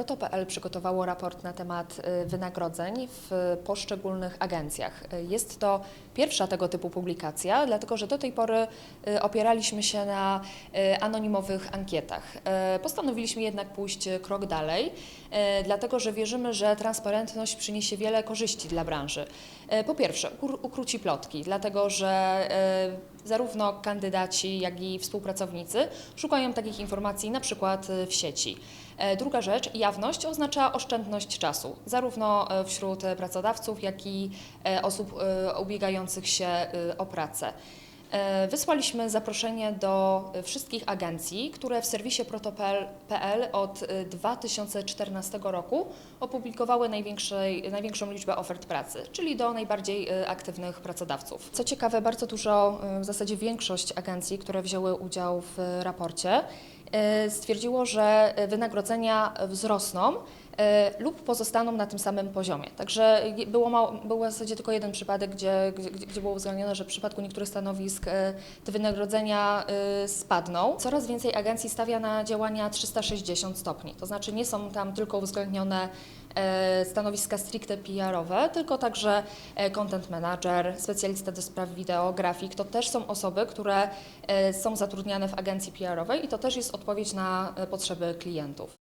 Proto.pl przygotowało raport na temat y, wynagrodzeń w poszczególnych agencjach. Jest to pierwsza tego typu publikacja, dlatego że do tej pory y, opieraliśmy się na y, anonimowych ankietach. Postanowiliśmy jednak pójść krok dalej, dlatego że wierzymy, że transparentność przyniesie wiele korzyści dla branży. Po pierwsze, ukró- ukróci plotki, dlatego że zarówno kandydaci, jak i współpracownicy szukają takich informacji na przykład w sieci. Druga rzecz, oznacza oszczędność czasu, zarówno e, wśród e, pracodawców, jak i e, osób ubiegających się o pracę. E, Wysłaliśmy zaproszenie do e, wszystkich agencji, które w serwisie proto.pl od e, 2014 roku opublikowały największą liczbę ofert pracy, czyli do najbardziej e, aktywnych pracodawców. Co ciekawe, bardzo dużo, e, w zasadzie większość agencji, które wzięły udział w raporcie, e, stwierdziło, że e, wynagrodzenia wzrosną e, lub pozostaną na tym samym poziomie. Także było, mało, był w zasadzie tylko jeden przypadek, gdzie, gdzie, gdzie było uwzględnione, że w przypadku niektórych stanowisk e, te wynagrodzenia e, spadną. Coraz więcej agencji stawia na działania 360 stopni, to znaczy nie są tam tylko uwzględnione e, stanowiska stricte PR-owe, tylko także e, content manager, specjalista do spraw wideo, grafik. To też są osoby, które e, są zatrudniane w agencji PR-owej i to też jest odpowiedź na e, potrzeby klientów.